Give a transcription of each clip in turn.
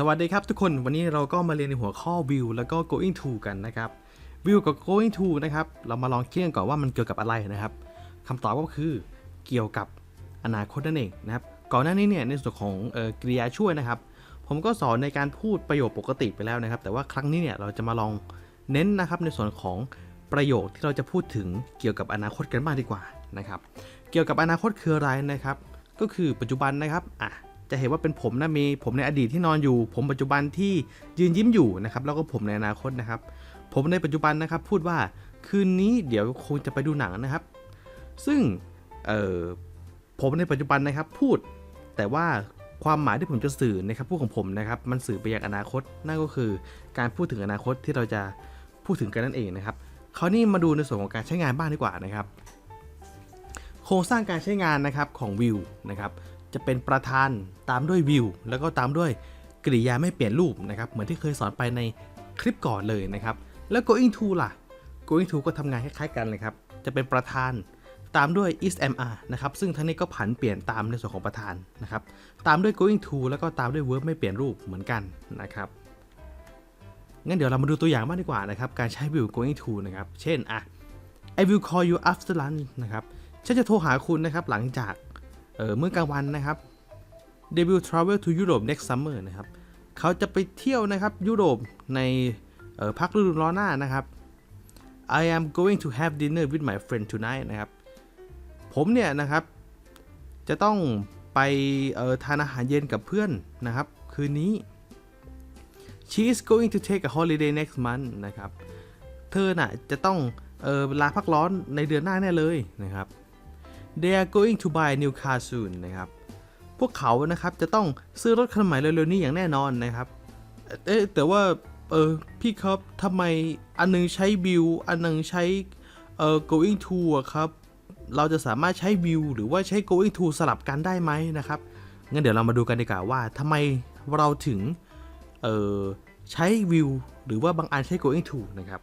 สวัสดีครับทุกคนวันนี้เราก็มาเรียนในหัวข้อ view แล้วก็ going to กันนะครับ view กับ going to นะครับ เรามาลองคิดกันก่อนว่ามันเกี่ยวกับอะไรนะครับคำตอบก็คือเกี่ยวกับอนาคตนั่นเองนะครับ ก่อนหน้านี้เนี่ยในส่วนของออกริยาช่วยนะครับ ผมก็สอนในการพูดประโยคปกติไปแล้วนะครับ แต่ว่าครั้งนี้เนี่ยเราจะมาลองเน้นนะครับในส่วนของประโยคที่เราจะพูดถึงเกี่ยวกับอนาคตกันบ้างดีกว่านะครับ เกี่ยวกับอนาคตคืออะไรนะครับ ก็คือปัจจุบันนะครับอะ จะเห็นว่าเป็นผมนะมีผมในอดีตที่นอนอยู่ ผมปัจจุบันที่ยืนยิ้มอยู่นะครับแล้วก็ผมในอนาคตนะครับ ผมในปัจจุบันนะครับพูดว่าคืนนี้เดี๋ยวคงจะไปดูหนังนะครับ ซึ่งผมในปัจจุบันนะครับพูดแต่ว่าความหมายที่ผมจะสื่อในคำพูดของผมนะครับมันสื่อไปยังอนาคตนั่นก็คือการพูดถึงอนาคตที่เราจะพูดถึงกันนั่นเองนะครับคราวนี้มาดูในส่วนของการใช้งานบ้างดีกว่านะครับ โครงสร้างการใช้งานนะครับของวิวนะครับ จะเป็นประธานตามด้วยวิวแล้วก็ตามด้วยกริยาไม่เปลี่ยนรูปนะครับเหมือนที่เคยสอนไปในคลิปก่อนเลยนะครับ แล้ว going to ล่ะ going to ก็ทำงานคล้ายๆกันเลยครับ จะเป็นประธานตามด้วย is mr นะครับ ซึ่งทั้งนี้ก็ผันเปลี่ยนตามในส่วนของประธานนะครับ ตามด้วย going to แล้วก็ตามด้วย verb ไม่เปลี่ยนรูปเหมือนกันนะครับ งั้นเดี๋ยวเรามาดูตัวอย่างบ้างดีกว่านะครับ การใช้ will going to นะครับ เช่น อะ I will call you after lunch นะครับ ฉันจะโทรหาคุณนะครับหลังจาก เอ่อมื้อกลางวันนะครับ They will travel to Europe next summer นะครับเขาจะไปเที่ยวนะครับยุโรปในพักฤดูร้อนหน้านะครับ I am going to have dinner with my friend tonight นะครับ ผมเนี่ยนะครับ จะต้องไปทานอาหารเย็นกับเพื่อนนะครับ คืนนี้ She is going to take a holiday next month นะครับ เธอน่ะจะต้องออลาพักร้อนในเดือนหน้าแน่เลยนะครับ They are going to buy a new car soon นะครับ พวกเขานะครับจะต้องซื้อรถคันใหม่เร็วๆนี้อย่างแน่นอนนะครับ เอ๊ะแต่ว่า เออพี่ครับทำไมอันหนึงใช้ view อันหนึงใช้เอ่อ going to ครับ เราจะสามารถใช้ view หรือว่าใช้ going to สลับกันได้ไหมนะครับ งั้นเดี๋ยวเรามาดูกันดีกว่าว่าทำไมเราถึง เอ่อ ใช้ view หรือว่าบางอันใช้ going to นะครับ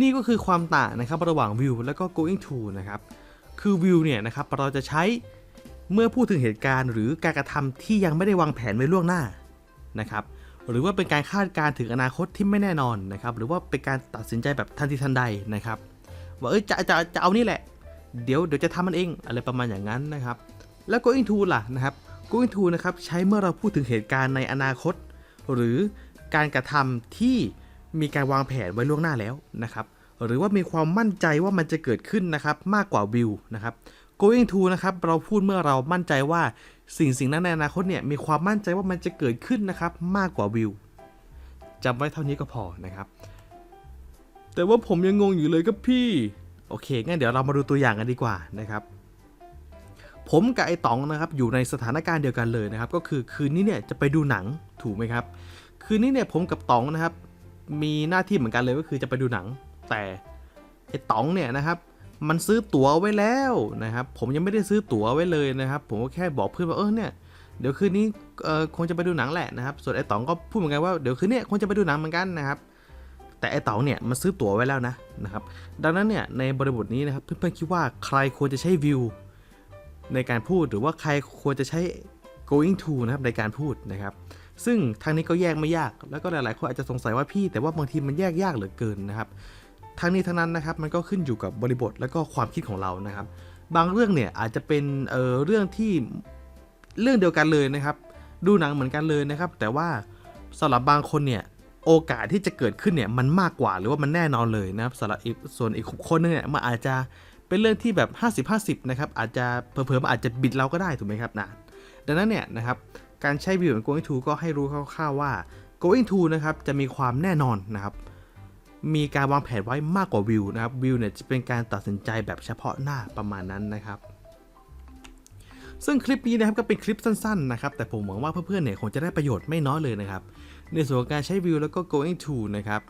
นี่ก็คือความต่างนะครับระหว่าง view และก็ going to นะครับ คือ view เนี่ยนะครับเราจะใช้เมื่อพูดถึงเหตุการณ์ หรือการกระทำที่ยังไม่ได้วางแผนไว้ล่วงหน้านะครับหรือว่าเป็นการคาดการณ์ถึงอนาคตที่ไม่แน่นอนนะครับหรือว่าเป็นการตัดสินใจแบบทันทีทันใดนะครับว่าเอ้ยจะจะจะเอานี่แหละ เดี๋ยวเดี๋ยวจะทำมันเองอะไรประมาณอย่างนั้นนะครับแล้ว going to ล่ะนะครับ going to นะครับใช้เมื่อเราพูดถึงเหตุการณ์ในอนาคต หรือการกระทำที่ มีการวางแผนไว้ล่วงหน้าแล้วนะครับหรือว่ามีความมั่นใจว่ามันจะเกิดขึ้นนะครับมากกว่า will นะครับ going to นะครับเราพูดเมื่อเรามั่นใจว่าสิ่งสิ่งนั้นในอนาคตเนี่ยมีความมั่นใจว่ามันจะเกิดขึ้นนะครับมากกว่า will จำไว้เท่านี้ก็พอนะครับ แต่ว่าผมยังงงอยู่เลยครับพี่ โอเคงั้นเดี๋ยวเรามาดูตัวอย่างกันดีกว่านะครับ ผมกับไอ้ต๋องนะครับอยู่ในสถานการณ์เดียวกันเลยนะครับ ก็คือคืนนี้เนี่ยจะไปดูหนังถูกไหมครับ คืนนี้เนี่ยผมกับต๋องนะครับ มีหน้าที่เหมือนกันเลยก็คือจะไปดูหนัง แต่ไอ้ต๋องเนี่ยนะครับ มันซื้อตั๋วไว้แล้วนะครับ ผมยังไม่ได้ซื้อตั๋วไว้เลยนะครับ ผมก็แค่บอกเพื่อนว่าเออเนี่ยเดี๋ยวคืนนี้คงจะไปดูหนังแหละนะครับ ส่วนไอ้ต๋องก็พูดเหมือนกันว่าเดี๋ยวคืนนี้คงจะไปดูหนังเหมือนกันนะครับ แต่ไอ้ต๋องเนี่ยมันซื้อตั๋วไว้แล้วนะนะครับ ดังนั้นเนี่ยในบริบทนี้นะครับเพื่อนๆคิดว่าใครควรจะใช้วิวในการพูดหรือว่าใครควรจะใช้ going to นะครับในการพูดนะครับ ซึ่งทางนี้ก็แยกไม่ยาก แล้วก็หลายๆคนอาจจะสงสัยว่าพี่แต่ว่าบางทีมันแยกยากเหลือเกินนะครับทั้งนี้ทั้งนั้นนะครับมันก็ขึ้นอยู่กับบริบทและก็ความคิดของเรานะครับ บางเรื่องเนี่ยอาจจะเป็นเอ่อเรื่องที่เรื่องเดียวกันเลยนะครับ ดูหนังเหมือนกันเลยนะครับ แต่ว่าสำหรับบางคนเนี่ยโอกาสที่จะเกิดขึ้นเนี่ยมันมากกว่าหรือว่ามันแน่นอนเลยนะครับสำหรับอีกส่วนอีกคนนึงเนี่ยมันอาจจะเป็นเรื่องที่แบบ 50-50 นะครับอาจจะเผลอๆมันอาจจะบิดเราก็ได้ถูกไหมครับนะดังนั้นเนี่ยนะครับ การใช้ view ของ going to ก็ให้รู้คร่าวๆว่า going to นะครับจะมีความแน่นอนนะครับมีการวางแผนไว้มากกว่าวิวนะครับวิวเนี่ยจะเป็นการตัดสินใจแบบเฉพาะหน้าประมาณนั้นนะครับ ซึ่งคลิปนี้นะครับก็เป็นคลิปสั้นๆนะครับแต่ผมหวังว่าเพื่อนๆเนี่ยคงจะได้ประโยชน์ไม่น้อยเลยนะครับในส่วนของการใช้วิวแล้วก็ going to นะครับ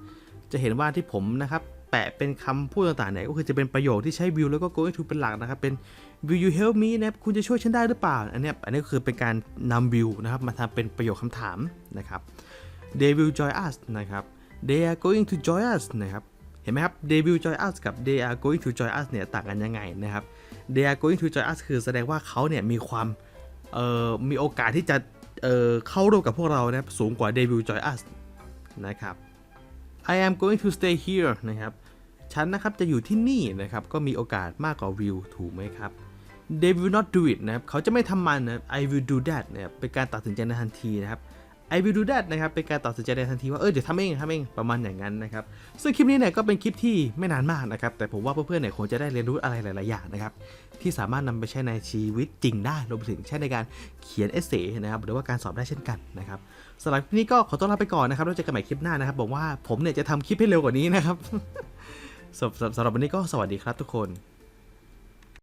จะเห็นว่าที่ผมนะครับ แปะเป็นคำพูดต่างๆเนี่ยก็คือจะเป็นประโยคที่ใช้วิวแล้วก็ going to เป็นหลักนะครับ เป็น will you help me นะครับคุณจะช่วยฉันได้หรือเปล่า อันนี้อันนี้ก็คือเป็นการนำวิวนะครับ มาทำเป็นประโยคคำถามนะครับ they will join us นะครับ they are going to join us นะครับเห็นไหมครับ they will join us กับ they are going to join us เนี่ยต่างกันยังไงนะครับ they are going to join us คือแสดงว่าเขาเนี่ยมีความเอ่อมีโอกาสที่จะเอ่อเข้าร่วมกับพวกเรานะสูงกว่า debut join us นะครับ I am going to stay here นะครับ ฉันนะครับจะอยู่ที่นี่นะครับก็มีโอกาสมากกว่าวิวถูกไหมครับ They will not do it นะครับเขาจะไม่ทำมันนะ I will do that นะครับเป็นการตัดสินใจในทันทีนะครับ I will do that นะครับเป็นการตัดสินใจในทันทีว่าเออเดี๋ยวทำเองทำเองประมาณอย่างนั้นนะครับซึ่งคลิปนี้เนี่ยก็เป็นคลิปที่ไม่นานมากนะครับแต่ผมว่าเพื่อนๆเนี่ยคงจะได้เรียนรู้อะไรหลาย ๆ อย่างนะครับที่สามารถนำไปใช้ในชีวิตจริงได้รวมถึงใช้ในการเขียนเอเซ่นะครับหรือว่าการสอบได้เช่นกันนะครับสำหรับคลิปนี้ก็ขอต้อนรับไปก่อนนะครับแล้วเจอกันใหม่คลิปหน้านะครับบอกว่าผมเนี่ยจะทำคลิปให้เร็วกว่านี้นะครับ สำหรับวันนี้ก็สวัสดีครับทุกคน